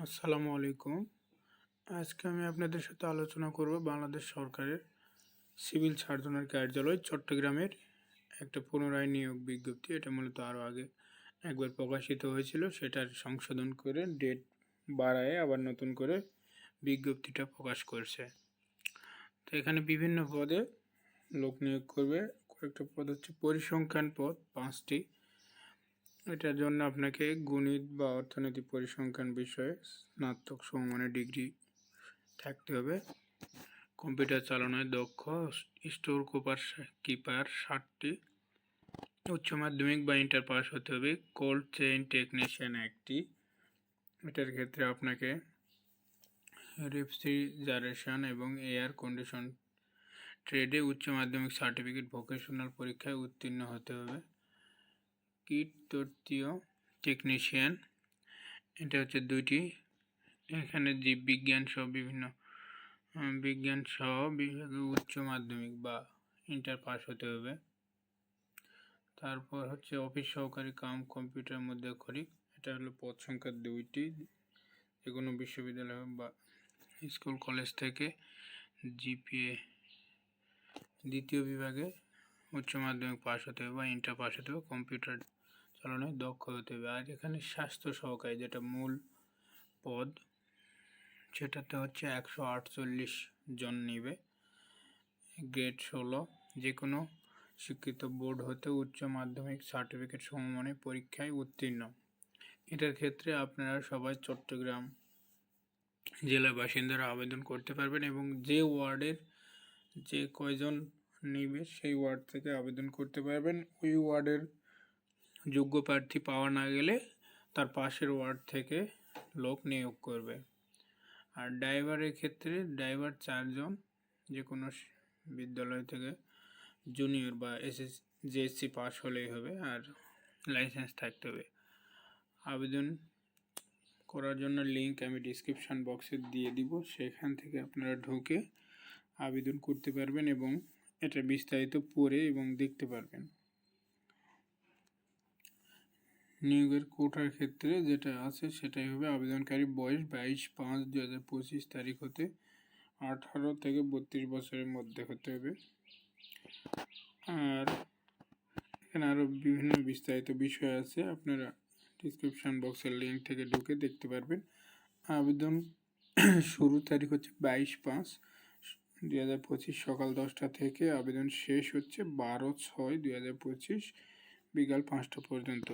আসসালামু আলাইকুম। আজকে আমি আপনাদের সাথে আলোচনা করব বাংলাদেশ সরকারের সিভিল সার্জনের কার্যালয় চট্টগ্রামের একটা পুনরায় নিয়োগ বিজ্ঞপ্তি। এটা মূলত আরও আগে একবার প্রকাশিত হয়েছিল। সেটার সংশোধন করে ডেট বাড়ায় আবার নতুন করে বিজ্ঞপ্তিটা প্রকাশ করছে। তো এখানে বিভিন্ন পদে লোক নিয়োগ করবে। কয়েকটা পদ হচ্ছে পরিসংখ্যান পদ, পাঁচটি। এটার জন্য আপনাকে গণিত বা অর্থনৈতিক পরিসংখ্যান বিষয়ে স্নাতক সমমানের ডিগ্রি থাকতে হবে। কম্পিউটার চালানোয় দক্ষ, স্টোর কোপার কিপার ষাটটি, উচ্চ মাধ্যমিক বা ইন্টার পাস হতে হবে, কোল্ড চেইন টেকনিশিয়ান একটি। এটার ক্ষেত্রে আপনাকে রেফ্রিজারেশন এবং এয়ার কন্ডিশন, ট্রেডে উচ্চ মাধ্যমিক সার্টিফিকেট ভোকেশনাল পরীক্ষায় উত্তীর্ণ হতে হবে। কীট তত্ত্বীয় টেকনিশিয়ান এটা হচ্ছে দুইটি। এখানে জীববিজ্ঞান সহ বিভিন্ন বিজ্ঞান সহ বিভাগে উচ্চ মাধ্যমিক বা ইন্টার পাস হতে হবে। তারপর হচ্ছে অফিস সহকারী কাম কম্পিউটার মধ্যে করি এটা হলো পদ সংখ্যা দুইটি। যে কোনো বিশ্ববিদ্যালয় বা স্কুল কলেজ থেকে জিপিএ দ্বিতীয় বিভাগে উচ্চ মাধ্যমিক পাস হতে হবে বা ইন্টার পাস হতে হবে কম্পিউটার চালনায় দক্ষ হতে হবে। আর এখানে স্বাস্থ্য সহকারী যেটা মূল পদ, সেটাতে হচ্ছে একশো আটচল্লিশ জন নিবে। গ্রেড ষোলো যে কোনো শিক্ষিত বোর্ড হতে উচ্চ মাধ্যমিক সার্টিফিকেট সমমানের পরীক্ষায় উত্তীর্ণ। এটার ক্ষেত্রে আপনারা সবাই চট্টগ্রাম জেলার বাসিন্দারা আবেদন করতে পারবেন এবং যে ওয়ার্ডের যে কয়জন নিবে সেই ওয়ার্ড থেকে আবেদন করতে পারবেন। ওই ওয়ার্ডের যোগ্য প্রার্থী পাওয়া না গেলে তার পাশের ওয়ার্ড থেকে লোক নিয়োগ করবে। আর ড্রাইভারের ক্ষেত্রে ড্রাইভার চারজন যে কোনো বিদ্যালয় থেকে জুনিয়র বা এসএস, জিএসসি পাস হলেই হবে আর লাইসেন্স থাকতে হবে। আবেদন করার জন্য লিঙ্ক আমি ডিসক্রিপশান বক্সে দিয়ে দিব। সেখান থেকে আপনারা ঢুকে আবেদন করতে পারবেন এবং এটা বিস্তারিত পড়ে এবং দেখতে পারবেন। নিয়োগের কোটার ক্ষেত্রে যেটা আছে সেটাই হবে আবেদনকারী বয়স বাইশ পাঁচ দু হাজার পঁচিশ তারিখ হতে আঠারো থেকে বত্রিশ বছরের মধ্যে হতে হবে। আর এখানে আরও বিভিন্ন বিস্তারিত বিষয় আছে, আপনারা ডিসক্রিপশান বক্সের লিঙ্ক থেকে ঢুকে দেখতে পারবেন। আবেদন শুরু তারিখ হচ্ছে বাইশ পাঁচ দুই হাজার পঁচিশ সকাল দশটা থেকে আবেদন শেষ হচ্ছে বারো ছয় দুই হাজার পঁচিশ বিকাল পাঁচটা পর্যন্ত।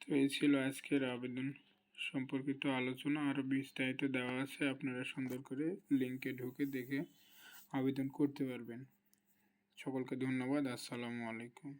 তো এই ছিল আজকের আবেদন। সম্পর্কিত আলোচনা আরও বিস্তারিত দেওয়া আছে, আপনারা সুন্দর করে লিঙ্কে ঢুকে দেখে আবেদন করতে পারবেন। সকলকে ধন্যবাদ, আসসালামু আলাইকুম।